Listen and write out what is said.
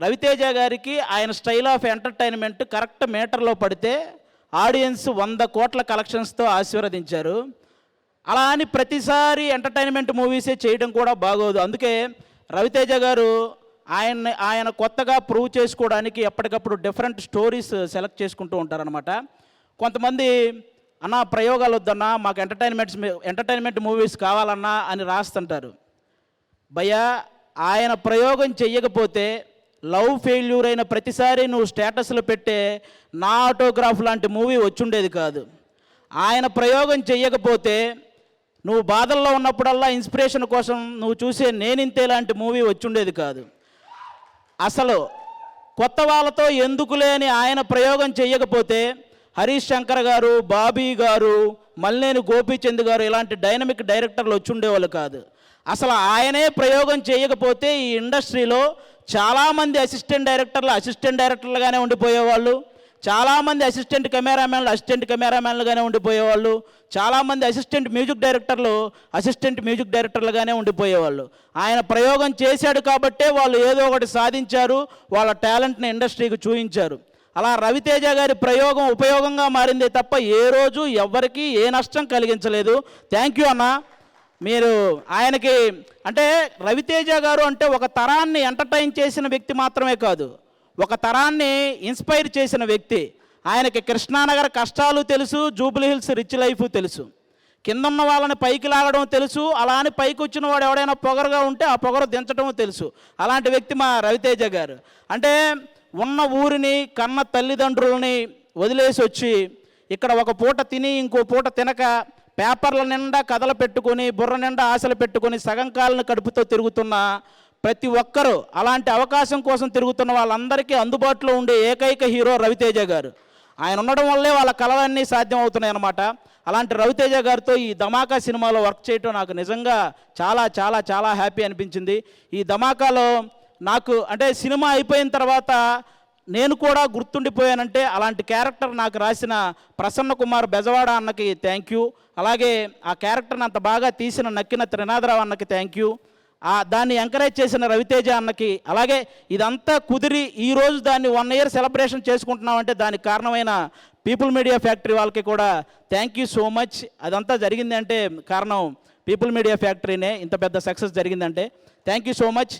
రవితేజ గారికి ఆయన style of entertainment correct మీటర్లో పడితే ఆడియన్స్ వంద కోట్ల కలెక్షన్స్తో ఆశీర్వదించారు. అలా అని ప్రతిసారి ఎంటర్టైన్మెంట్ మూవీసే చేయడం కూడా బాగోదు. అందుకే రవితేజ గారు ఆయన్ని ఆయన కొత్తగా ప్రూవ్ చేసుకోవడానికి ఎప్పటికప్పుడు డిఫరెంట్ స్టోరీస్ సెలెక్ట్ చేసుకుంటూ ఉంటారనమాట కొంతమంది అన్న ప్రయోగాలు వద్దన్నా మాకు ఎంటర్టైన్మెంట్స్ ఎంటర్టైన్మెంట్ మూవీస్ కావాలన్నా అని రాస్తుంటారు. భయ్యా ఆయన ప్రయోగం చెయ్యకపోతే లవ్ ఫెయిల్యూర్ అయిన ప్రతిసారి నువ్వు స్టేటస్లో పెట్టే నా ఆటోగ్రాఫ్ లాంటి మూవీ వచ్చుండేది కాదు. ఆయన ప్రయోగం చెయ్యకపోతే నువ్వు బాధల్లో ఉన్నప్పుడల్లా ఇన్స్పిరేషన్ కోసం నువ్వు చూసే నేనింతే లాంటి మూవీ వచ్చుండేది కాదు. అసలు కొత్త వాళ్ళతో ఎందుకు లేని ఆయన ప్రయోగం చేయకపోతే హరీష్ శంకర్ గారు బాబీ గారు మల్లేని గోపీచంద్ గారు ఇలాంటి డైనమిక్ డైరెక్టర్లు వచ్చుండేవాళ్ళు కాదు. అసలు ఆయనే ప్రయోగం చేయకపోతే ఈ ఇండస్ట్రీలో చాలామంది అసిస్టెంట్ డైరెక్టర్లు అసిస్టెంట్ డైరెక్టర్లుగానే ఉండిపోయేవాళ్ళు. చాలామంది అసిస్టెంట్ కెమెరామెన్లు అసిస్టెంట్ కెమెరామెన్లుగానే ఉండిపోయేవాళ్ళు. చాలామంది అసిస్టెంట్ మ్యూజిక్ డైరెక్టర్లు అసిస్టెంట్ మ్యూజిక్ డైరెక్టర్లుగానే ఉండిపోయేవాళ్ళు. ఆయన ప్రయోగం చేశాడు కాబట్టే వాళ్ళు ఏదో ఒకటి సాధించారు వాళ్ళ టాలెంట్ని ఇండస్ట్రీకి చూపించారు. అలా రవితేజ గారి ప్రయోగం ఉపయోగంగా మారిందే తప్ప ఏ రోజు ఎవ్వరికీ ఏ నష్టం కలిగించలేదు. థ్యాంక్ యూ అన్న. మీరు ఆయనకి అంటే రవితేజ గారు అంటే ఒక తరాన్ని ఎంటర్టైన్ చేసిన వ్యక్తి మాత్రమే కాదు ఒక తరాన్ని ఇన్స్పైర్ చేసిన వ్యక్తి. ఆయనకి కృష్ణానగర్ కష్టాలు తెలుసు జూబ్లీ హిల్స్ రిచ్ లైఫ్ తెలుసు. కింద ఉన్న వాళ్ళని పైకి లాగడం తెలుసు అలా అని పైకి వచ్చిన వాడు ఎవడైనా పొగరుగా ఉంటే ఆ పొగరు దించడం తెలుసు. అలాంటి వ్యక్తి మా రవితేజ గారు. అంటే ఉన్న ఊరిని కన్న తల్లిదండ్రులని వదిలేసి వచ్చి ఇక్కడ ఒక పూట తిని ఇంకో పూట తినక పేపర్ల నిండా కథలు పెట్టుకొని బుర్ర నిండా ఆశలు పెట్టుకొని సగం కాలను కడుపుతో తిరుగుతున్న ప్రతి ఒక్కరూ అలాంటి అవకాశం కోసం తిరుగుతున్న వాళ్ళందరికీ అందుబాటులో ఉండే ఏకైక హీరో రవితేజ గారు. ఆయన ఉండడం వల్లే వాళ్ళ కళలన్నీ సాధ్యం అవుతున్నాయి అన్నమాట అలాంటి రవితేజ గారితో ఈ ధమాకా సినిమాలో వర్క్ చేయటం నాకు నిజంగా చాలా చాలా చాలా హ్యాపీ అనిపించింది. ఈ ధమాకాలో నాకు అంటే సినిమా అయిపోయిన తర్వాత నేను కూడా గుర్తుండిపోయానంటే అలాంటి క్యారెక్టర్ నాకు రాసిన ప్రసన్న కుమార్ బెజవాడ అన్నకి థ్యాంక్ యూ అలాగే ఆ క్యారెక్టర్ని అంత బాగా తీసిన నక్కిన త్రినాథరావు అన్నకి థ్యాంక్ యూ ఆ దాన్ని ఎంకరేజ్ చేసిన రవితేజ అన్నకి అలాగే ఇదంతా కుదిరి ఈ రోజు దాన్ని వన్ ఇయర్ సెలబ్రేషన్ చేసుకుంటున్నామంటే దానికి కారణమైన పీపుల్ మీడియా ఫ్యాక్టరీ వాళ్ళకి కూడా థ్యాంక్ యూ సో మచ్ అదంతా జరిగిందంటే కారణం పీపుల్ మీడియా ఫ్యాక్టరీనే ఇంత పెద్ద సక్సెస్ జరిగిందంటే. Thank you so much